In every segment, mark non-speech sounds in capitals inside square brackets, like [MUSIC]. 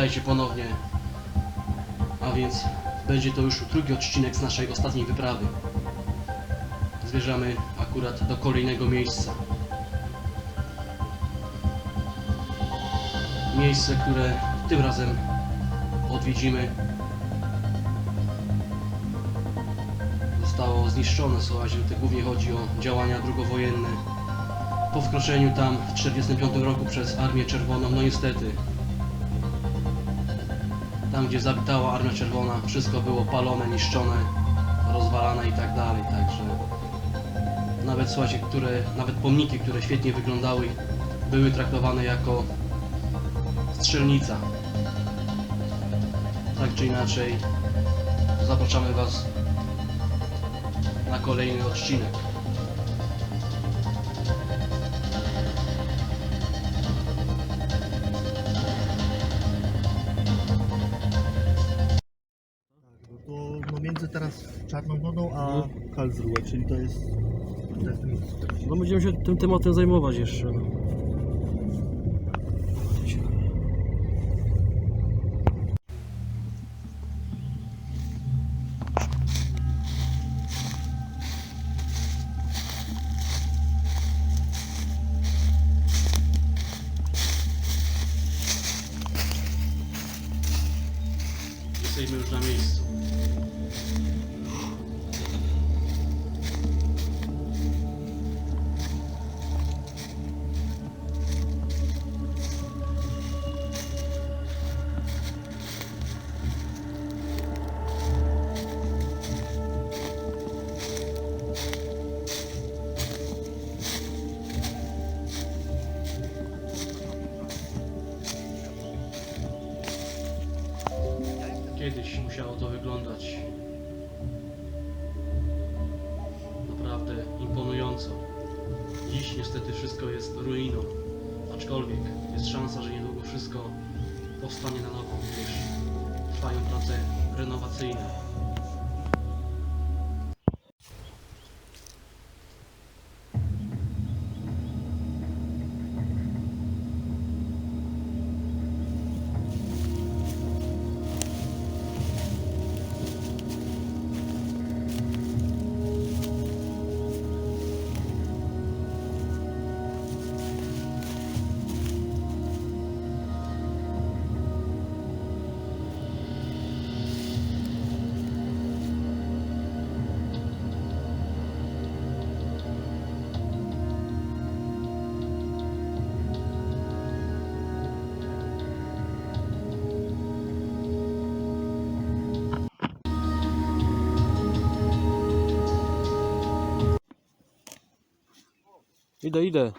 Witajcie ponownie. A więc będzie to już drugi odcinek z naszej ostatniej wyprawy. Zmierzamy akurat do kolejnego miejsca. Miejsce, które tym razem odwiedzimy. Zostało zniszczone, słuchajcie, tutaj głównie chodzi o działania drugowojenne. Po wkroczeniu tam w 1945 roku przez Armię Czerwoną, no niestety, tam gdzie zawitała Armia Czerwona, wszystko było palone, niszczone, rozwalane i tak dalej, także nawet słuchajcie, które, nawet pomniki, które świetnie wyglądały, były traktowane jako strzelnica. Tak czy inaczej, zapraszamy Was na kolejny odcinek. Czyli to jest... No będziemy się tym tematem zajmować jeszcze. No. Jesteśmy już na miejscu. Niestety wszystko jest ruiną, aczkolwiek jest szansa, że niedługo wszystko powstanie na nowo, gdyż trwają prace renowacyjne. Idę, idę.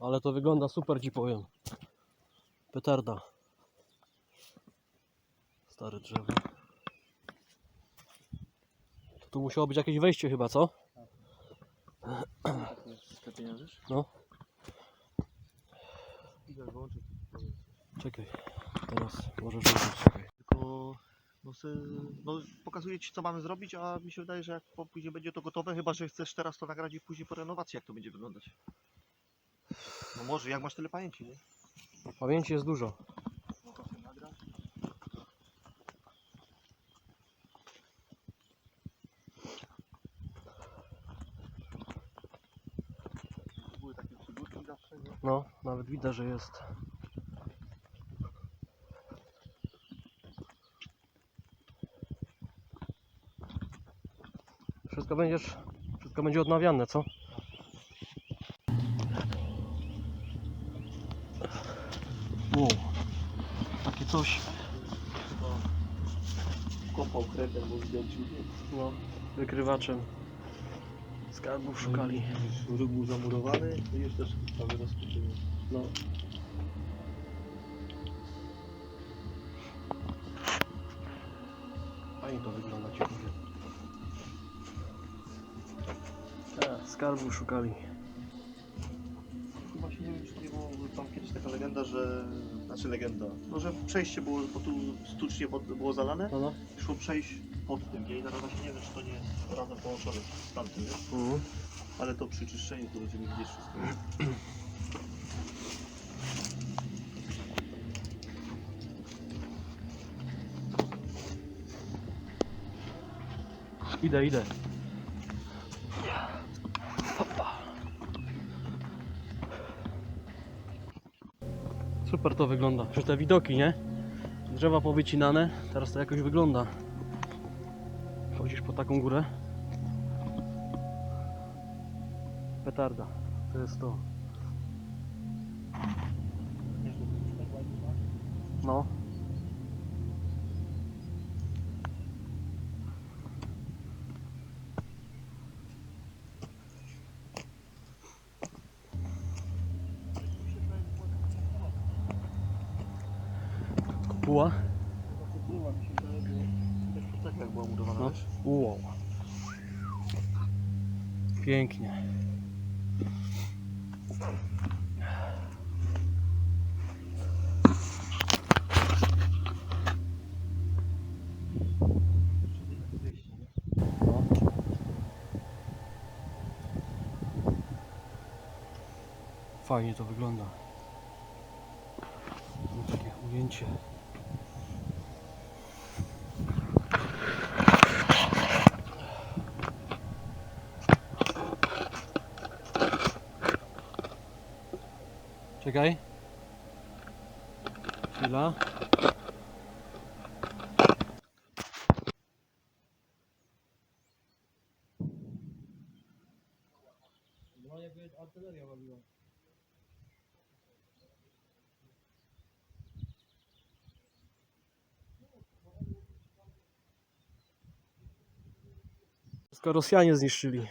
Ale to wygląda super ci powiem. Petarda. Stare drzewo. To tu musiało być jakieś wejście chyba, co? No. Czekaj. Teraz możesz włączyć. Tylko no, se, no, pokazuję Ci co mamy zrobić, a mi się wydaje, że jak po- później będzie to gotowe, chyba że chcesz teraz to nagrać i później po renowacji jak to będzie wyglądać. No może, jak masz tyle pamięci, nie? Pamięci jest dużo. No to się nagra. Były takie przygódki zawsze, nie? No, nawet widać, że jest. Wszystko będziesz, wszystko będzie odnawiane, co? Wow, takie coś. Kopał kretę, bo zdjęciu, No, wykrywaczem skarbów szukali. Róg był zamurowany, to prawie rozpoczęcie. No. Fajnie to wygląda, ci powiem. skarbu szukali. Właśnie nie wiem, czy nie było tam kiedyś taka legenda, że... Znaczy legenda, no że przejście było, bo tu sztucznie pod, było zalane, No no. szło przejść pod tym, nie? I teraz właśnie nie wiem, czy to nie jest razem połączone z tamtym, nie? Mhm. Ale to przy czyszczeniu to będziemy widzieć wszystko. Idę, idę. Super to wygląda. Przecież te widoki, nie? Drzewa powycinane, teraz to jakoś wygląda. Chodzisz po taką górę. Petarda. To jest to. No. Kopuła. Była mi się wydaje, bo też po cegłach była murowana, No. wiesz? Wow. Pięknie. No. Fajnie to wygląda. Takie ujęcie. Czekaj. Chwila. Wszystko Rosjanie zniszczyli.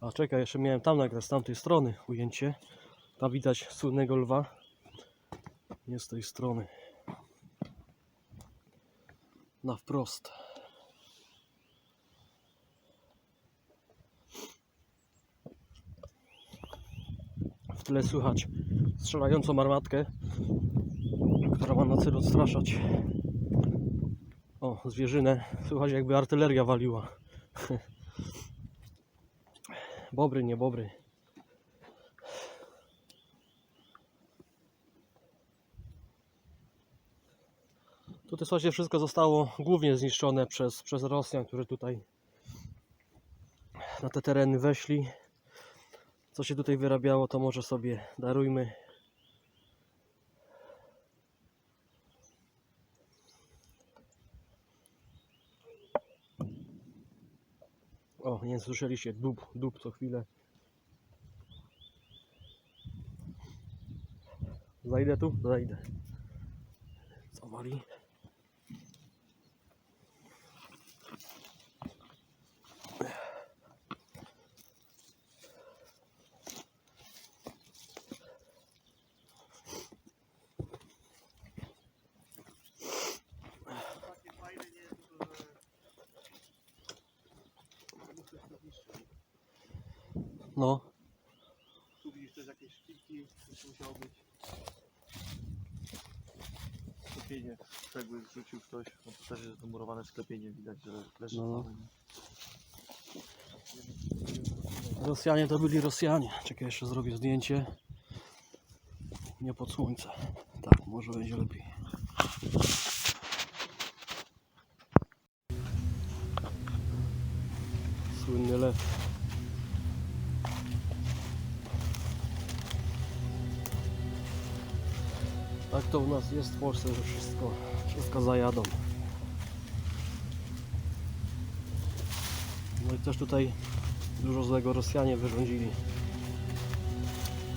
A czekaj, jeszcze miałem tam nagrać z tamtej strony ujęcie. Tam widać słynnego lwa. Nie z tej strony. Na wprost. W tle słychać strzelającą armatkę, która ma na celu odstraszać. O, zwierzynę. Słychać jakby artyleria waliła. Bobry, nie bobry. Tutaj słuchajcie, wszystko zostało głównie zniszczone przez, przez Rosjan, którzy tutaj na te tereny weszli. Co się tutaj wyrabiało, to może sobie darujmy. Nie słyszeliście, dób, dób co chwilę. Zajdę tu? Zajdę. Co wali? Takie fajne, nie? Tylko, że... Muszę to zniszczyć. No, Tu widzisz też jakieś szpilki, to musiało być. Sklepienie cegły zrzucił ktoś, no to też jest wymurowane sklepienie, widać, że leży No, nie? Rosjanie to byli Rosjanie. Czekaj, jeszcze zrobię zdjęcie. Nie pod słońce. Tak, może będzie lepiej. Słynny lew. Tak to u nas jest w Polsce, że wszystko, wszystko zajadą. No i też tutaj dużo złego Rosjanie wyrządzili.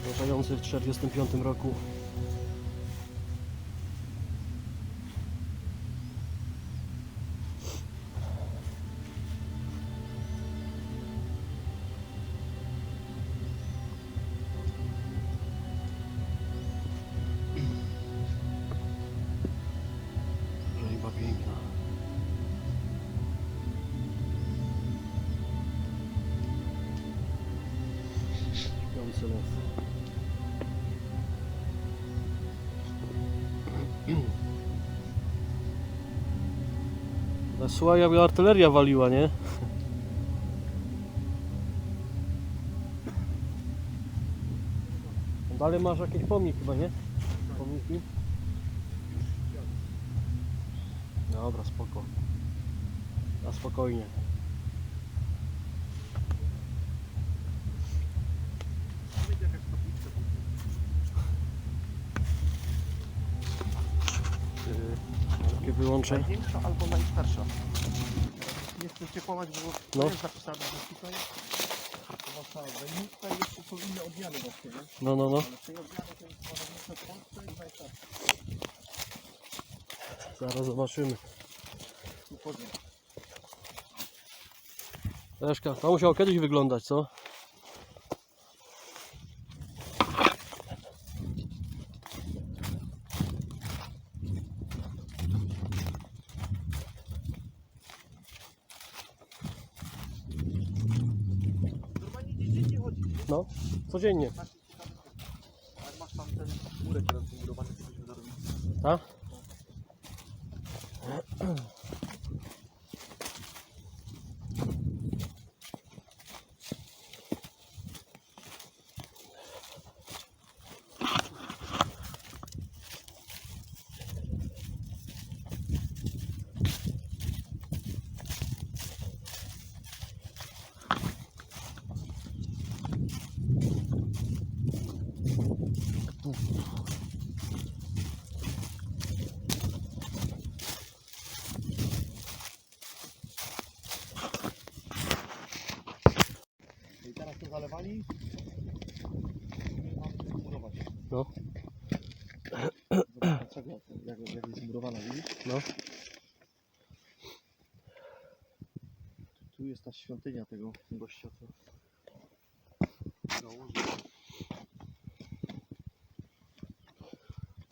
Ruszający w 1945 roku słuchaj, jakby artyleria waliła, nie? Dalej masz jakiś pomnik chyba, nie? Pomniki? Dobra, spoko. Na spokojnie. Takie wyłączę. Największa albo najstarsza. Nie chcę cię kłamać, bo No. to jest napisane, że tutaj wasza i jeszcze są inne odmiany właśnie, nie? No, no, no. Ale tej odmiany to jest największa w Polsce i najstarsza. Zaraz zobaczymy. Tu. Leszka, to musiało kiedyś wyglądać, co? Normalnie gdzieś dziennie chodzić, nie? No, codziennie. Jak masz tam ten murek teraz wymurowany, to byśmy zarobili. Tak? I teraz to zalewali. I mamy to zmurować. No. Zobacz, dlaczego, jak, jak jest zmurowana, widzisz? No. Tu jest ta świątynia tego gościa, co założył.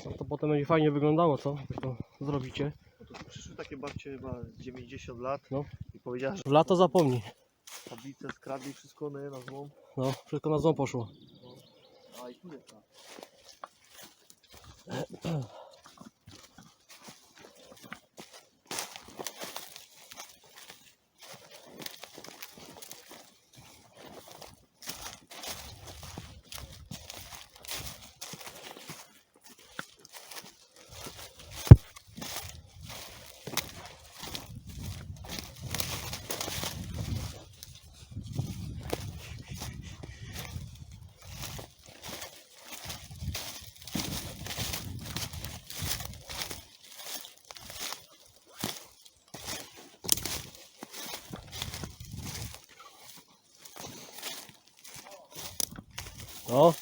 No to potem będzie fajnie wyglądało, co? Jak to zrobicie. No to przyszły takie babcie chyba z 90 lat No. i powiedziała, że W lato zapomnij. tablicę skradli, wszystko na złą. No, wszystko na złą poszło. A i tu jest ta. Oh. No.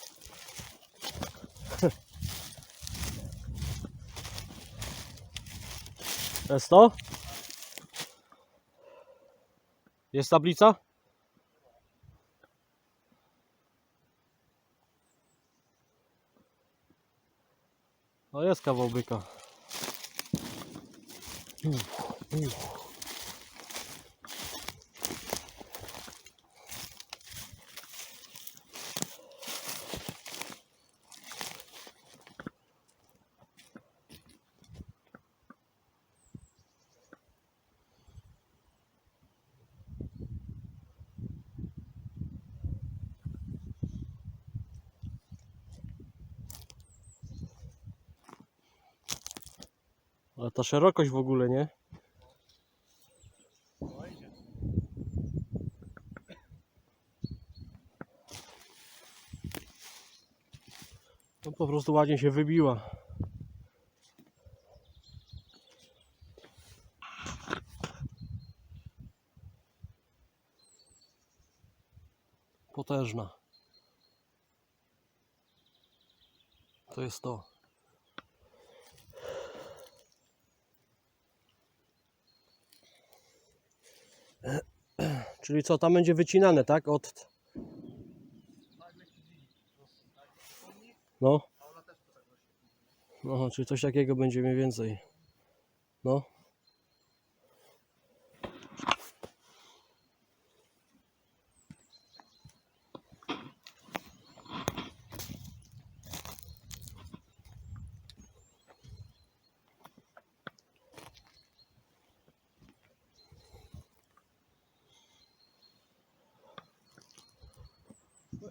[LAUGHS] Jest to? Jest tablica? No jest kawał byka. [CLEARS THROAT] ta szerokość w ogóle, nie? No po prostu ładnie się wybiła. Potężna. To jest to. Czyli co, tam będzie wycinane, tak? Od... No. No, czyli coś takiego będzie mniej więcej. No.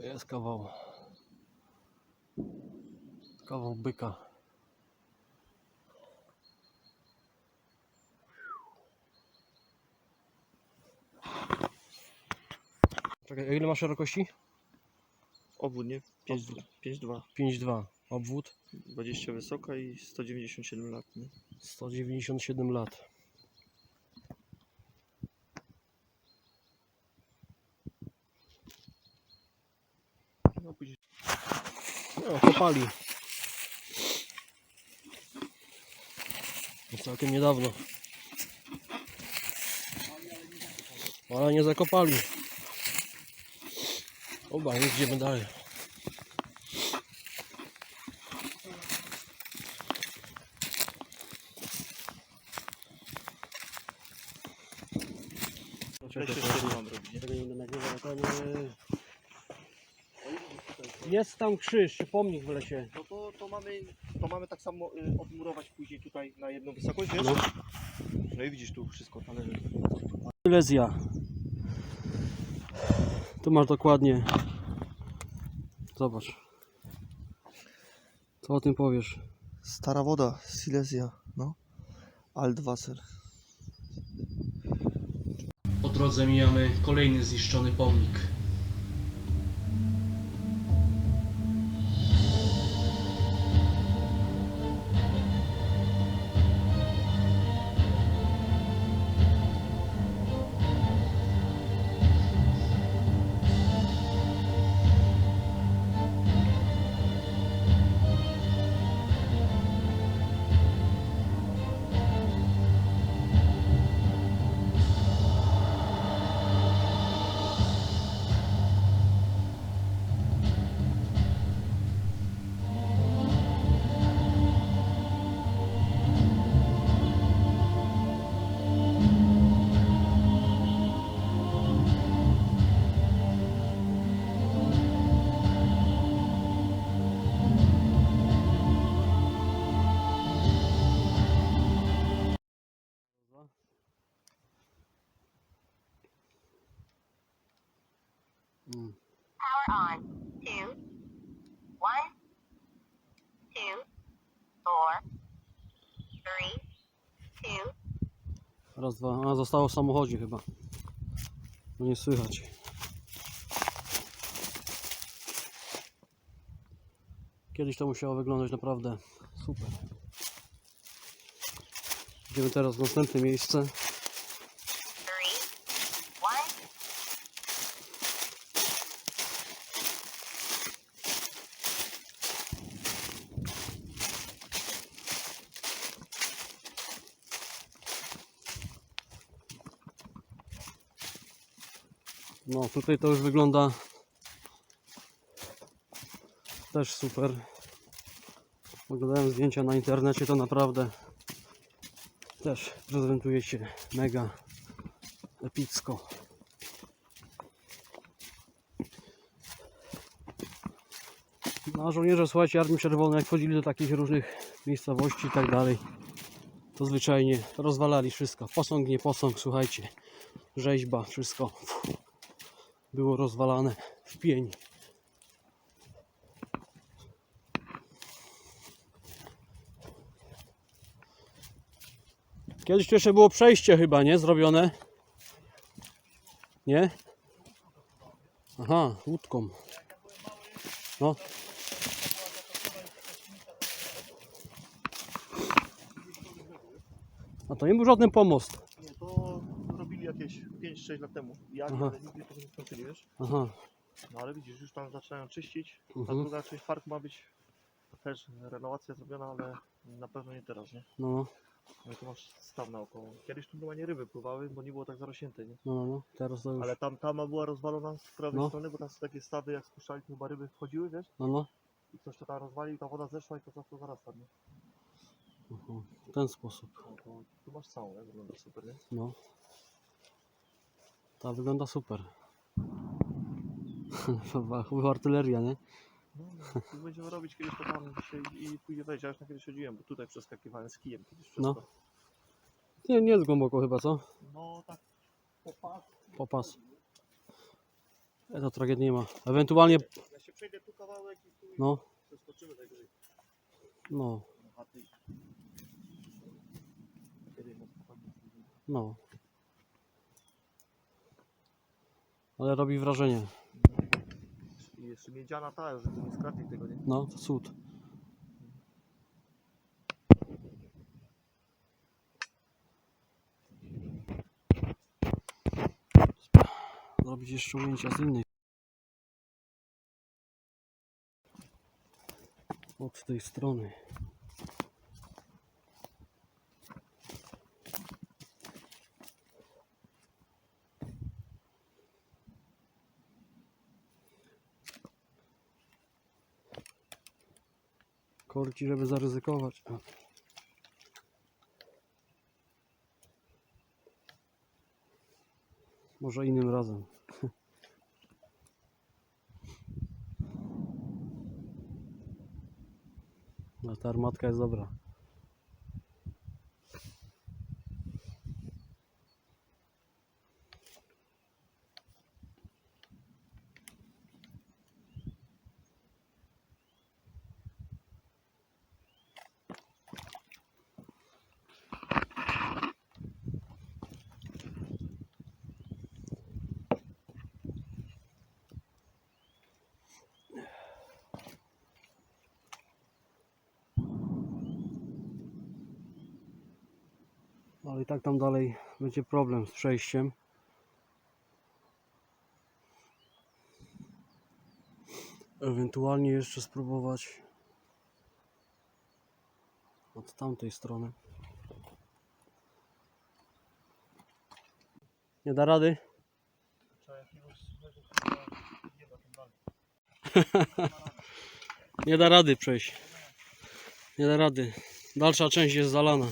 Jest kawał. Kawał byka. Czekaj, ile ma szerokości? Obwód, nie? Obwód. 5,2. 5,2. Obwód 20 wysoka i 197 lat, nie? 197 lat. No później O, kopali. Całkiem niedawno. Ale nie zakopali. Oba, idziemy dalej. Weź jeszcze mam robić, nie? Tego nie będę nagrywał, to nie... Jest tam krzyż, czy pomnik w lesie. No to, to, mamy, to mamy tak samo y, odmurować później tutaj na jedną wysokość, wiesz? No. No i widzisz tu wszystko należy. Silesia. Tu masz dokładnie. Zobacz. Co o tym powiesz? Stara woda, Silesia, no. Altwasser. Po drodze mijamy kolejny zniszczony pomnik. Raz, dwa. A, zostało w samochodzie chyba. No nie słychać. Kiedyś to musiało wyglądać naprawdę super. Idziemy teraz w następne miejsce. Tutaj to już wygląda też super. Oglądałem zdjęcia na internecie, to naprawdę też prezentuje się mega epicko. No, a żołnierze, słuchajcie, Armii Czerwonej, jak wchodzili do takich różnych miejscowości i tak dalej, to zwyczajnie rozwalali wszystko. Posąg, nie posąg, słuchajcie, rzeźba, wszystko było rozwalane w pień. Kiedyś jeszcze było przejście chyba, nie? Zrobione. Nie? Aha, łódką. No. A to nie był żaden pomost. Nie, jakieś 5-6 lat temu. Jak, Aha. ale nigdy tego nie skończyli, wiesz? Aha. No ale widzisz, już tam zaczynają czyścić. Ta Mhm. druga część parku ma być też renowacja zrobiona, ale na pewno nie teraz, nie? No, No i tu masz staw naokoło. Kiedyś tu normalnie ryby pływały, bo nie było tak zarośnięte, nie? no, no, no. Teraz to już. Ale tam tama była rozwalona z prawej No. strony, bo tam są takie stawy, jak spuszczali, to chyba ryby wchodziły, wiesz? No, no. I ktoś to tam rozwalił, ta woda zeszła i to zaczęło zarastać, nie? Mhm. W ten sposób. No to tu masz całą, nie? Wygląda super, nie? No. Ta wygląda super. [LAUGHS] Chyba artyleria, nie? No, no, będziemy robić kiedyś to tam dzisiaj i pójdzie wejść. Już na kiedyś chodziłem, bo tutaj przeskakiwałem z kijem kiedyś przez No. to. Nie, nie jest głęboko chyba, co? No tak, popatrz. Popas. E, to tragedii nie ma. Ewentualnie, Ja się przejdę tu kawałek i tu no, zeskoczymy najwyżej. no, no. Ale robi wrażenie. I jeszcze miedziana ta, że to nie skradnie tego, nie? No, to cud. Zrobić jeszcze ujęcia z innej. Od tej strony. Korci, żeby zaryzykować. Może innym razem. [LAUGHS] No ta armatka jest dobra. Ale i tak tam dalej będzie problem z przejściem. Ewentualnie jeszcze spróbować od tamtej strony. Nie da rady? [LAUGHS] Nie da rady przejść. Nie da rady. Dalsza część jest zalana.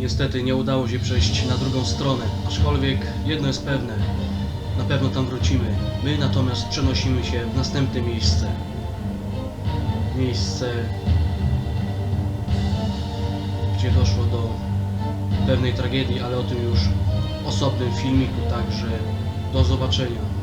Niestety nie udało się przejść na drugą stronę, aczkolwiek jedno jest pewne, na pewno tam wrócimy. My natomiast przenosimy się w następne miejsce. Miejsce, gdzie doszło do pewnej tragedii, ale o tym już w osobnym filmiku, także do zobaczenia.